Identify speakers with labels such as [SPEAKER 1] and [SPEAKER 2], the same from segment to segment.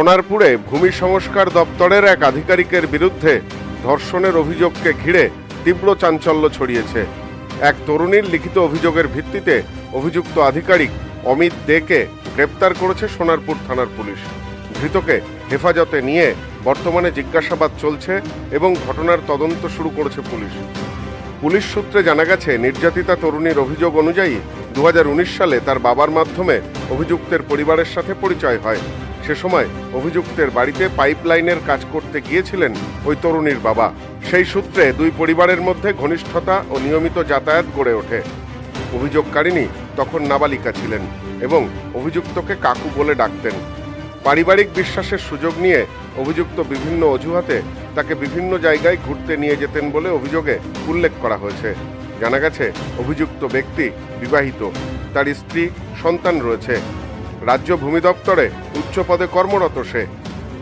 [SPEAKER 1] সোনারপুরে ভূমি সংস্কার দপ্তরের এক আধিকারিকের বিরুদ্ধে ধর্ষণের অভিযোগকে ঘিরে তীব্র চাঞ্চল্য ছড়িয়েছে। এক তরুণীর লিখিত অভিযোগের ভিত্তিতে অভিযুক্ত আধিকারিক অমিত দেকে গ্রেপ্তার করেছে সোনারপুর থানার পুলিশ। ধৃতকে হেফাজতে নিয়ে বর্তমানে জিজ্ঞাসাবাদ চলছে এবং ঘটনার তদন্ত শুরু করেছে পুলিশ। পুলিশ সূত্রে জানা গেছে, নির্যাতিতা তরুণীর অভিযোগ অনুযায়ী দু হাজার উনিশ সালে তার বাবার মাধ্যমে অভিযুক্তের পরিবারের সাথে পরিচয় হয়। সে সময় অভিযুক্তের বাড়িতে পাইপলাইনের কাজ করতে গিয়েছিলেন ওই তরুণীর বাবা। সেই সূত্রে দুই পরিবারের মধ্যে ঘনিষ্ঠতা ও নিয়মিত যাতায়াত গড়ে ওঠে। অভিযোগকারিণী তখন নাবালিকা ছিলেন এবং অভিযুক্তকে কাকু বলে ডাকতেন। পারিবারিক বিশ্বাসের সুযোগ নিয়ে অভিযুক্ত বিভিন্ন অজুহাতে তাকে বিভিন্ন জায়গায় ঘুরতে নিয়ে যেতেন বলে অভিযোগে উল্লেখ করা হয়েছে। জানা গেছে, অভিযুক্ত ব্যক্তি বিবাহিত। তার স্ত্রী সন্তান রয়েছে। রাজ্য ভূমি দপ্তরে উচ্চ পদে কর্মরত সে।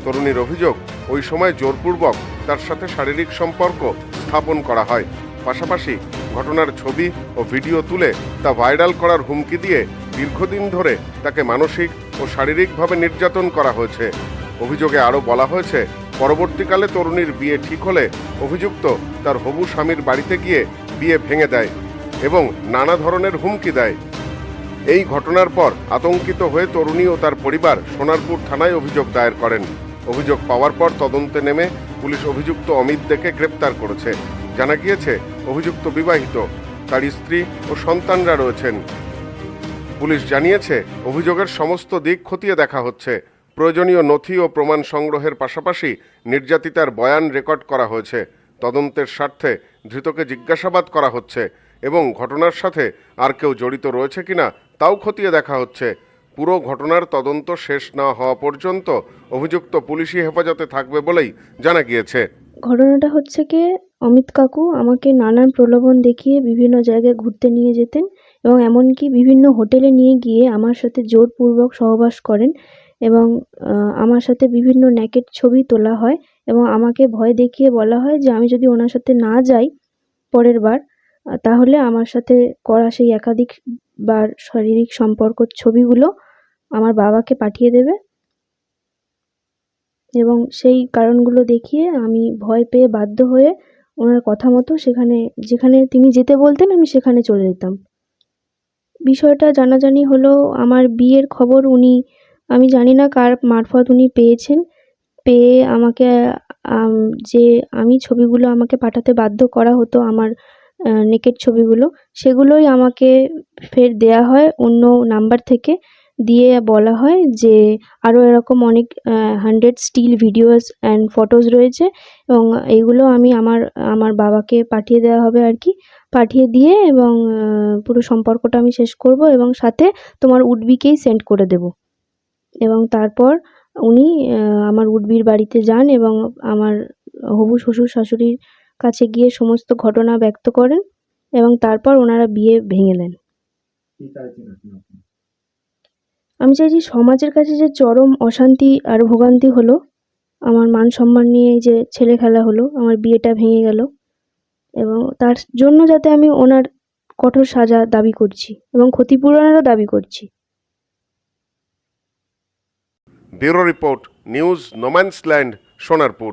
[SPEAKER 1] তরুণীর অভিযোগ, ওই সময় জোরপূর্বক তার সাথে শারীরিক সম্পর্ক স্থাপন করা হয়। পাশাপাশি ঘটনার ছবি ও ভিডিও তুলে তা ভাইরাল করার হুমকি দিয়ে দীর্ঘদিন ধরে তাকে মানসিক ও শারীরিকভাবে নির্যাতন করা হয়েছে। অভিযোগে আরও বলা হয়েছে, পরবর্তীকালে তরুণীর বিয়ে ঠিক হলে অভিযুক্ত তার হবু স্বামীর বাড়িতে গিয়ে বিয়ে ভেঙে দেয় এবং নানা ধরনের হুমকি দেয়। এই ঘটনার পর আতঙ্কিত হয়ে তরুণী ও তার পরিবার সোনারপুর থানায় অভিযোগ দায়ের করেন। অভিযোগ পাওয়ার পর তদন্তে নেমে পুলিশ অভিযুক্ত অমিত দেকে গ্রেপ্তার করেছে। জানা গিয়েছে, অভিযুক্ত বিবাহিত, তার স্ত্রী ও সন্তানরা রয়েছেন। পুলিশ জানিয়েছে, অভিযোগের সমস্ত দিক খতিয়ে দেখা হচ্ছে। প্রয়োজনীয় নথি ও প্রমাণ সংগ্রহের পাশাপাশি নির্যাতিতার বয়ান রেকর্ড করা হয়েছে। তদন্তের স্বার্থে ধৃতকে জিজ্ঞাসাবাদ করা হচ্ছে। এবং ঘটনার সাথে আর কেউ জড়িত রয়েছে কিনা তাও খতিয়ে দেখা হচ্ছে। পুরো ঘটনার তদন্ত শেষ না হওয়া পর্যন্ত অভিযুক্ত পুলিশি হেফাজতে থাকবে বলেই জানা গিয়েছে।
[SPEAKER 2] ঘটনাটা হচ্ছে কি, অমিত কাকু আমাকে নানান প্রলোভন দেখিয়ে বিভিন্ন জায়গায় ঘুরতে নিয়ে যেতেন এবং এমনকি বিভিন্ন হোটেলে নিয়ে গিয়ে আমার সাথে জোরপূর্বক সহবাস করেন এবং আমার সাথে বিভিন্ন ন্যাকেট ছবি তোলা হয় এবং আমাকে ভয় দেখিয়ে বলা হয় যে আমি যদি ওনার সাথে না যাই পরের বার তাহলে আমার সাথে করা সেই একাধিক বার শারীরিক সম্পর্ক ছবিগুলো আমার বাবাকে পাঠিয়ে দেবে। এবং সেই কারণগুলো দেখিয়ে আমি ভয় পেয়ে বাধ্য হয়ে ওনার কথা মতো সেখানে, যেখানে তিনি যেতে বলতেন আমি সেখানে চলে যেতাম। বিষয়টা জানাজানি হলো, আমার বিয়ের খবর উনি, আমি জানি না কার মারফত উনি পেয়েছেন, পেয়ে আমাকে যে আমি ছবিগুলো আমাকে পাঠাতে বাধ্য করা হতো আমার নেকেট ছবিগুলো, সেগুলোই আমাকে ফের দেয়া হয় অন্য নাম্বার থেকে দিয়ে বলা হয় যে আরও এরকম অনেক hundred still videos and photos রয়েছে এবং এইগুলো আমি আমার আমার বাবাকে পাঠিয়ে দেওয়া হবে আর কি। পাঠিয়ে দিয়ে এবং পুরো সম্পর্কটা আমি শেষ করব এবং সাথে তোমার উডবিকেই সেন্ড করে দেব। এবং তারপর উনি আমার উডবির বাড়িতে যান এবং আমার হবু শ্বশুর শাশুড়ির কাছে গিয়ে সমস্ত ঘটনা ব্যক্ত করেন এবং তারপর ওনারা বিয়ে ভেঙে দেন। আমি চাইছি সমাজের কাছে যে চরম অশান্তি আর ভোগান্তি হলো, আমার মান সম্মান নিয়ে যে ছেলে খেলা হলো, আমার বিয়েটা ভেঙে গেল এবং তার জন্য যাতে আমি ওনার কঠোর সাজা দাবি করছি এবং ক্ষতিপূরণেরও দাবি করছি।
[SPEAKER 1] Bureau report news no man's land, Sonarpur.